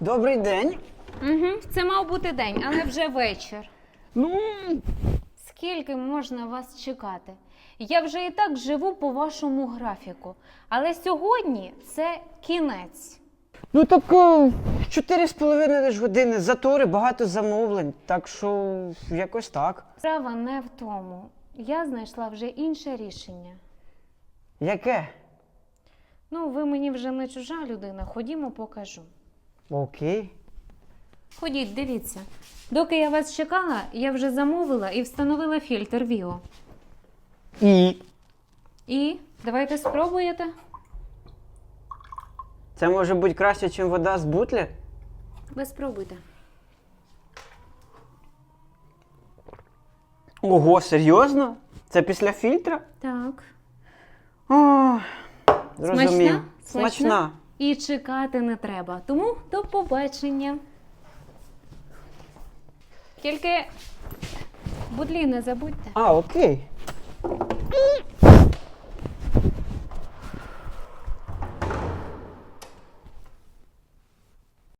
Добрий день. Угу, це мав бути день, але вже вечір. Ну, Скільки можна вас чекати? Я вже і так живу по вашому графіку. Але сьогодні це кінець. ну так е, чотири з половиною ж години затори, багато замовлень. Так що якось так. Справа не в тому. Я знайшла вже інше рішення. Яке? Ну, ви мені вже не чужа людина. Ходімо, покажу. Окей. Ходіть, дивіться. Доки я вас чекала, я вже замовила і встановила фільтр Віо. І І давайте спробуєте. це може бути краще, ніж вода з бутлі? Ви спробуйте. Ого, серйозно? Це після фільтра? Так. О, зрозумів. Смачна? Смачна. І чекати не треба. Тому до побачення. Тільки будлі не забудьте. А, окей.